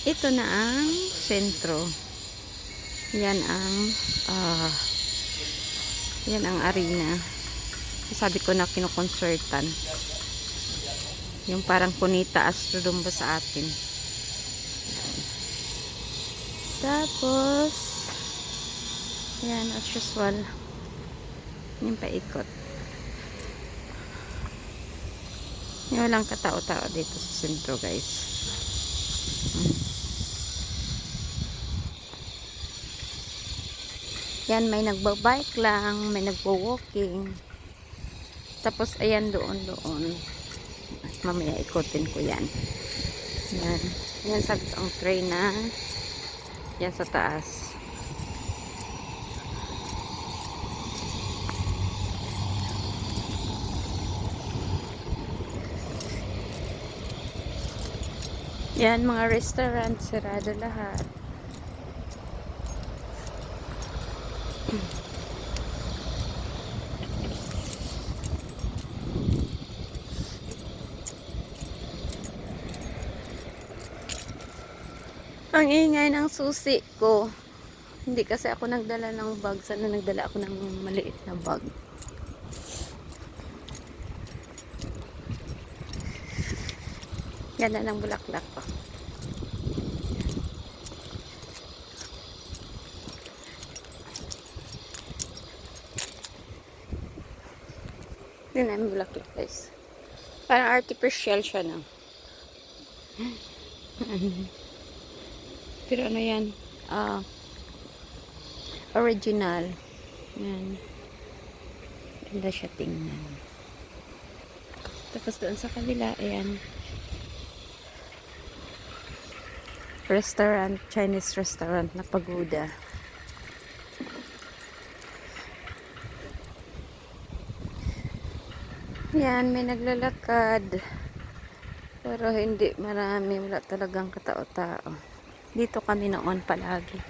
Ito na ang sentro. Yan ang ah yan ang arena. Sabi ko na kinukonsertan. Yung parang kunita astrolumba sa atin. Tapos yan as usual. Yung paikot. Yung walang katao-tao dito sa sentro guys. Yan, may nagbabike lang, may nagwo-walking. Tapos, ayan doon, doon. Mamaya ikotin ko yan. Yan. Yan sa ang train na yan sa taas. Yan, mga restaurant, sarado lahat. Ang ingay ng susi ko. Hindi kasi ako nagdala ng bag. Sana nagdala ako ng maliit na bag. Ganda ng bulaklak pa. Hindi namin bulaklak guys. Parang artificial siya na. Pero ano yan? Ah, original. Yan. Ganda siya tingnan. Tapos doon sa kabila, ayan. Restaurant, Chinese restaurant na pagoda. Yan, may naglalakad. Pero hindi marami. Wala talagang katao-tao. Dito kami noon palagi.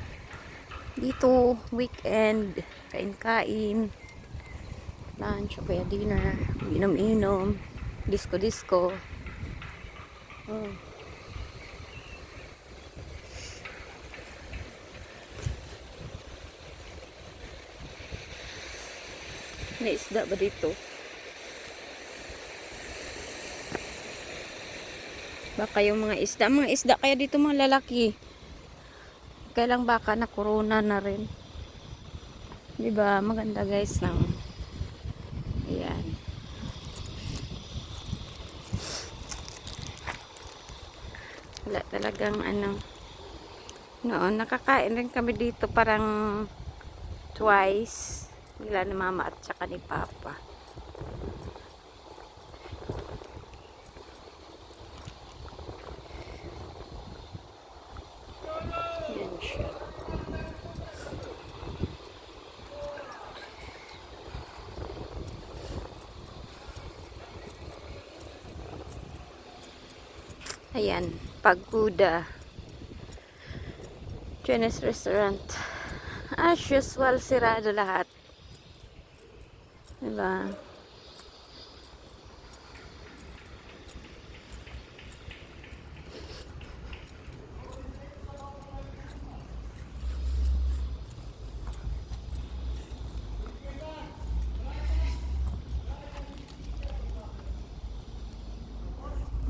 Dito, weekend, kain-kain, lunch o kaya dinner, inom-inom, disco-disco. Oh. May isda ba dito? Baka yung mga isda. Mga isda kaya dito mga lalaki. Kailang baka na corona na rin. 'Di ba? Maganda guys ng Ayan. Wala talagang ano. Noon, nakakain rin kami dito parang twice. Nila ni mama at saka ni papa. Yan siya. Ayan, Pagoda. Chinese restaurant. As usual, sirado lahat. Diba?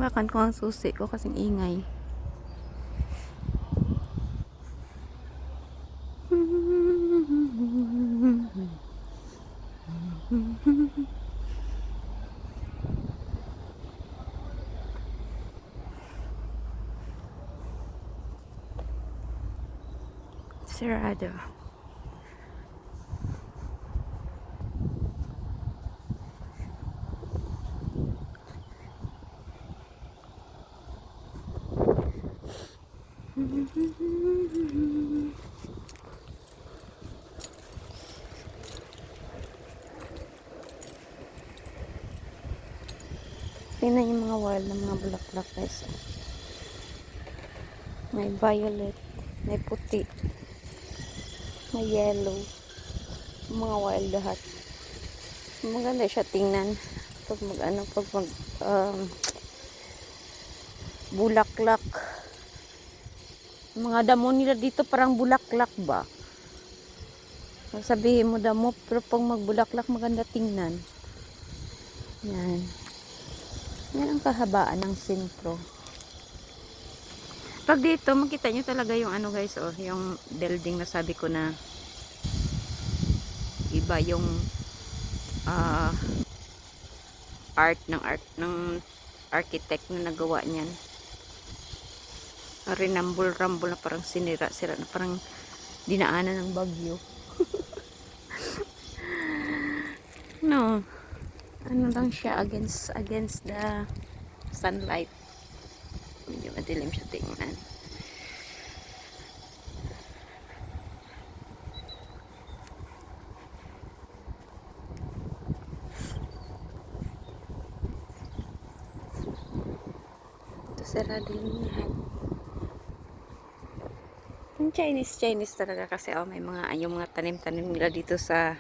Makan ko ang susi ko kasing ingay. Sarado. Bulaklak guys. May violet, may puti, may yellow, mga wild lahat. Maganda siya tingnan pag mag ano, pag mag um, bulaklak. Mga damo nila dito parang bulaklak ba? Sabihin mo damo, pero pag magbulaklak maganda tingnan. Yan. Yan ang kahabaan ng sentro. Pag dito, makita nyo talaga yung ano guys, oh, yung building na sabi ko na iba yung ah, art ng art ng architect na nagawa niyan. Rinambol-rambol na parang sinira-sira na parang dinaanan ng bagyo. no. Ano lang siya against against the sunlight. Medyo madilim siya tingnan. Ito sarado yung lahat. Yung Chinese, Chinese talaga kasi oh, may mga, yung mga tanim-tanim nila dito sa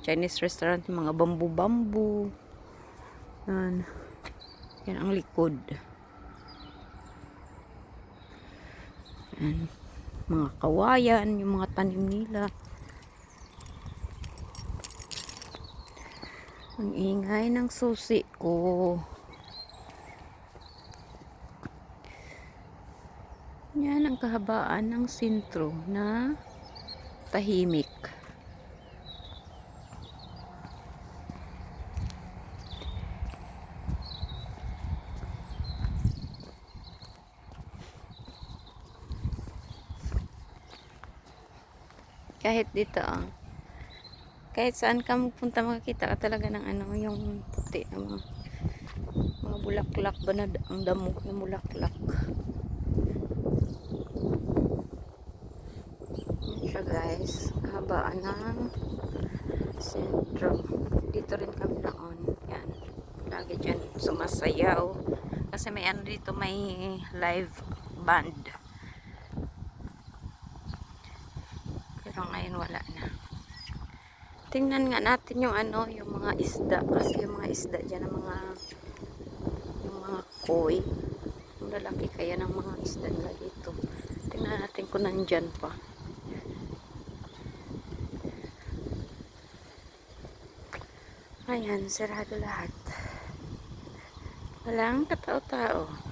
Chinese restaurant, mga bambu-bambu. Yan. Yan ang likod. Yan. Mga kawayan, yung mga tanim nila. Ang ingay ng susi ko. Yan ang kahabaan ng sentro na tahimik. Kahit dito, ah. kahit saan ka magpunta makikita ka talaga ng ano, yung puti na mga, mga bulaklak ba na ang damo ng bulaklak. Yan siya guys, habaan ng sentro. Dito rin kami noon. Yan. Lagi dyan sumasayaw. Kasi may ano dito, may live band. Pero ngayon wala na. Tingnan nga natin yung ano, yung mga isda. Kasi yung mga isda dyan, ang mga yung mga koi. Ang lalaki kaya ng mga isda nila dito. Tingnan natin kung nandyan pa. Ayan, sarado lahat. Walang katao-tao.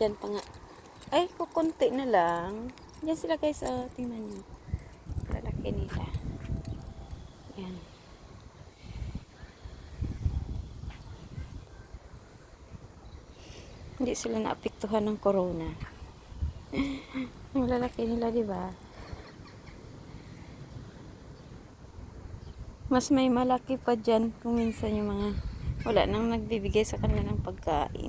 Ay, andyan pa nga. Ay, kukunti na lang. Yan sila guys, oh, tingnan nyo. Lalaki nila. Yan. Hindi sila naapektuhan ng corona. Ang lalaki nila, di ba? Mas may malaki pa dyan kung minsan yung mga wala nang nagbibigay sa kanila ng pagkain.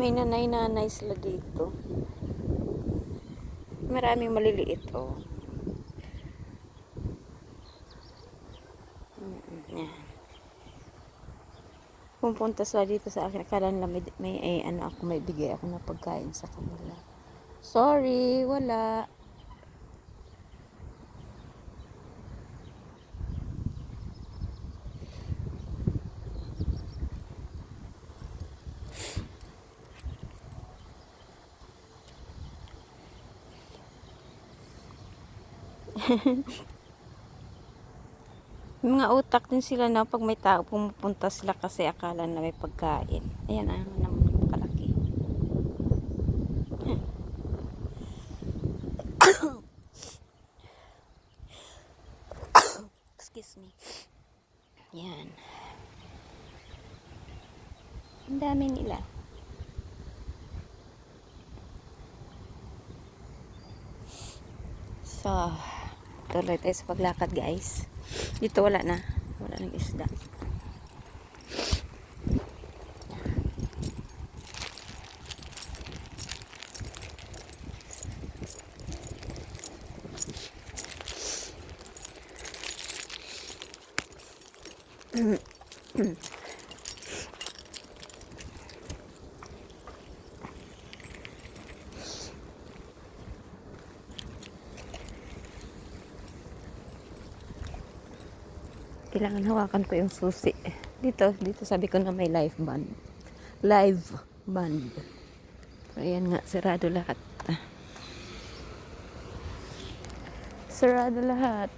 May nanay-nanay sila dito. Maraming maliliit, oh. Yan. Pupunta sila dito sa akin. Akala nila may, may eh, ano ako, may bigay ako na pagkain sa kanila. Sorry, wala. mga utak din sila na pag may tao pumupunta sila kasi akala na may pagkain. Ayan ah, naman yung kalaki. Excuse me. Yan. Ang dami nila. So, Tuloy tayo sa paglakad guys. Dito wala na. Wala nang isda. mm Kailangan hawakan ko yung susi. Dito, dito sabi ko na may live band. Live band. So, ayan nga, sarado lahat. Sarado lahat.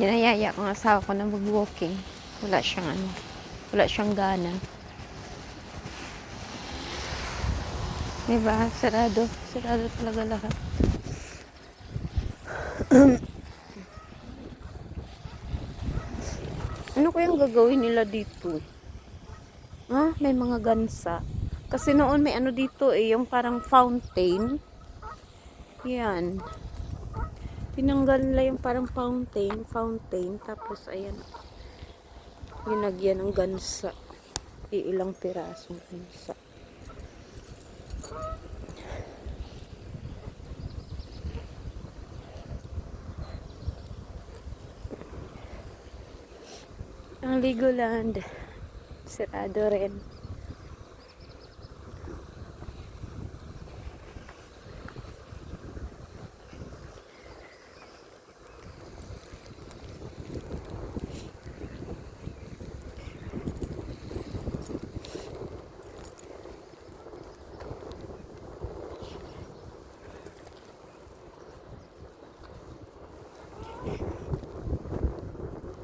Ninayaya ko ang asawa ko na mag-walking. Wala siyang ano. Wala siyang gana. Diba? Sarado. Sarado talaga lahat. ano kayang gagawin nila dito? Ah, may mga gansa. Kasi noon may ano dito eh, yung parang fountain. Yan. Tinanggal nila yung parang fountain, fountain, tapos ayan, linagyan ng gansa. Iilang pirasong gansa. Ang Legoland, sirado rin.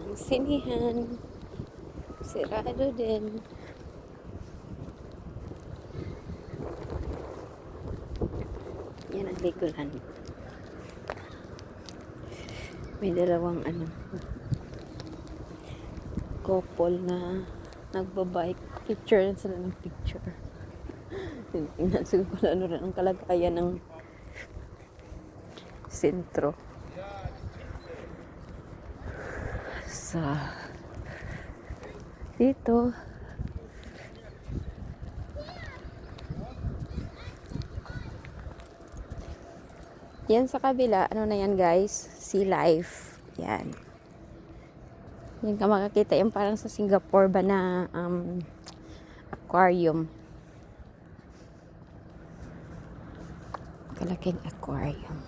Ang sinihan, sirado din. Yan ang Legoland. May dalawang ano, couple na nagbabike. Picture rin sila ng picture. Tingnan siguro kung ano rin ang kalagayan ng sentro. Sa dito Yan sa kabila, ano na yan guys? Sea life. Yan. Yan ka makakita yung parang sa Singapore ba na um, aquarium. Kalaking aquarium.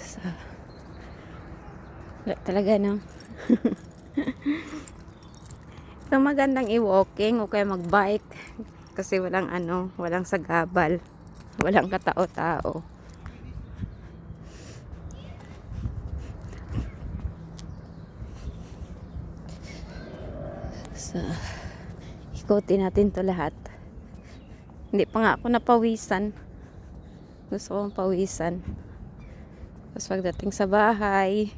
Sa wala talaga no. Ito magandang i-walking o kaya mag-bike kasi walang ano, walang sagabal. Walang katao-tao. So, ikutin natin to lahat. Hindi pa nga ako napawisan. Gusto kong pawisan. Tapos pagdating sa bahay,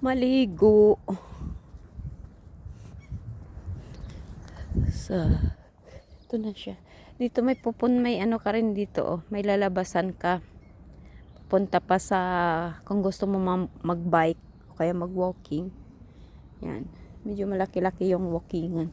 maligo. So, ito na siya. Dito may pupun, may ano ka rin dito, oh. May lalabasan ka. Punta pa sa, kung gusto mo ma- mag-bike, o kaya mag-walking. Yan. Medyo malaki-laki yung walkingan.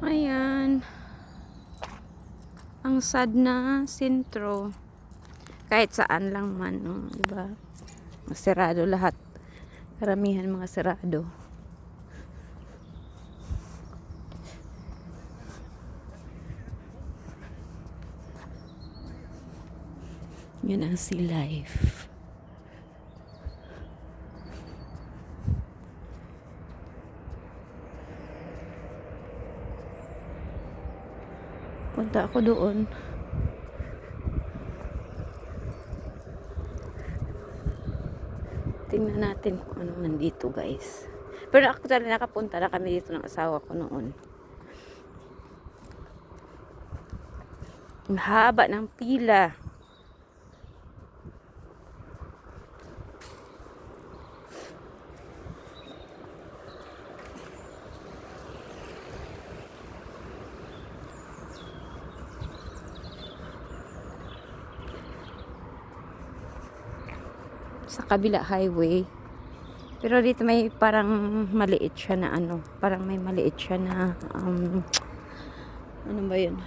Ayan. Ang sad na sentro. Kahit saan lang man, no, ba? Masirado lahat. Karamihan mga sirado. Yun ang sea life. Punta ako doon. Tingnan natin kung ano nandito guys. Pero talaga nakapunta na kami dito ng asawa ko noon. Ang haba ng pila. sa kabila highway. Pero dito may parang maliit siya na ano, parang may maliit siya na um, ano ba yun?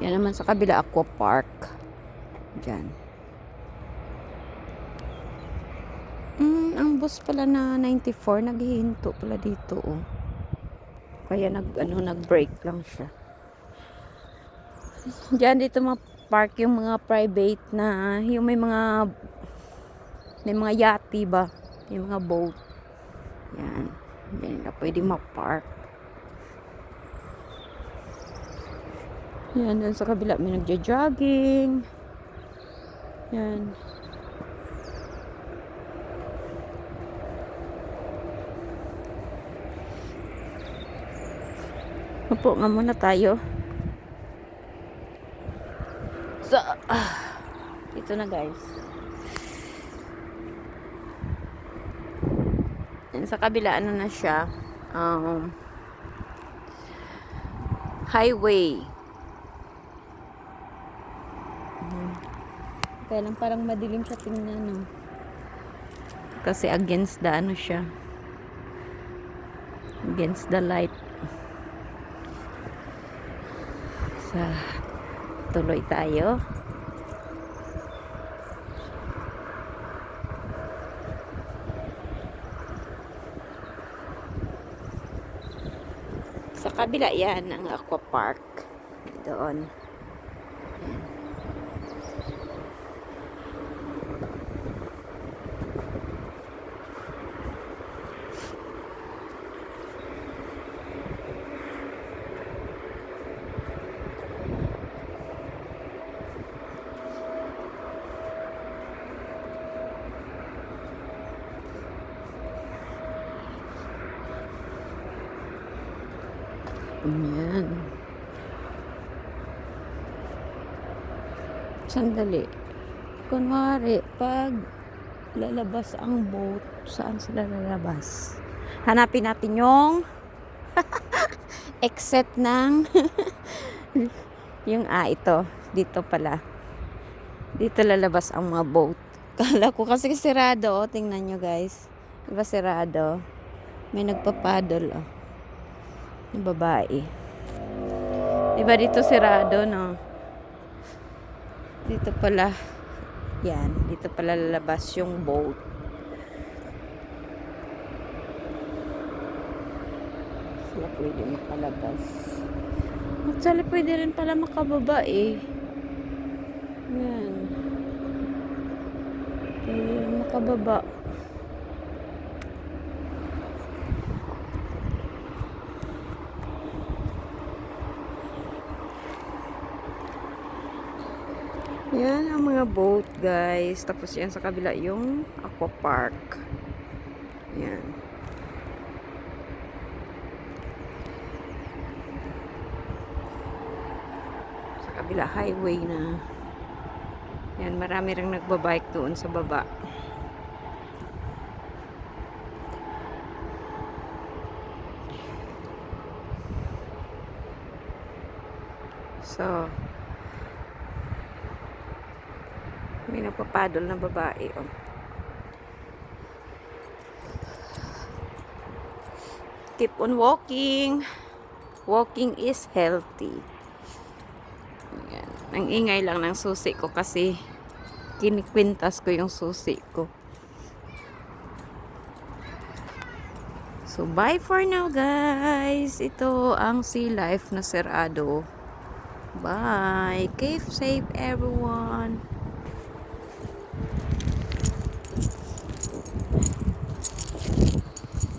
Yan naman sa kabila aqua park. Diyan. Mm, ang bus pala na 94 naghihinto pala dito oh. Kaya nag ano nag-break lang siya. Diyan dito mga park yung mga private na yung may mga may mga yati ba? Yung mga boat. Yan. Yan na pwede ma-park. Yan, dun sa kabila may nagja-jogging. Yan. Upo nga muna tayo. So, ah, ito na guys. Yan, sa kabila, ano na siya? Um, highway. Kaya lang parang madilim siya tingnan, no? Kasi against the ano siya. Against the light. Sa tuloy tayo. Kabila yan ang aqua park. Doon. Yan. Ayan. Sandali. Kunwari, pag lalabas ang boat, saan sila lalabas? Hanapin natin yung exit ng yung ah, ito. Dito pala. Dito lalabas ang mga boat. Kala ko kasi sirado. Oh. Tingnan nyo guys. Diba sirado? May nagpapaddle. Oh yung babae. Diba dito sirado, no? Dito pala, yan, dito pala lalabas yung boat. Sila pwede makalabas. Actually, pwede rin pala makababa eh. Yan. Pwede makababa. Yan ang mga boat guys. Tapos yan sa kabila yung aqua park. Yan. Sa kabila highway na. Yan marami ring nagbabike doon sa baba. So, May nagpapadol na babae, oh. Keep on walking. Walking is healthy. Ayan. Ang ingay lang ng susi ko kasi kinikwintas ko yung susi ko. So, bye for now, guys. Ito ang sea life na serado. Bye. Keep safe, everyone.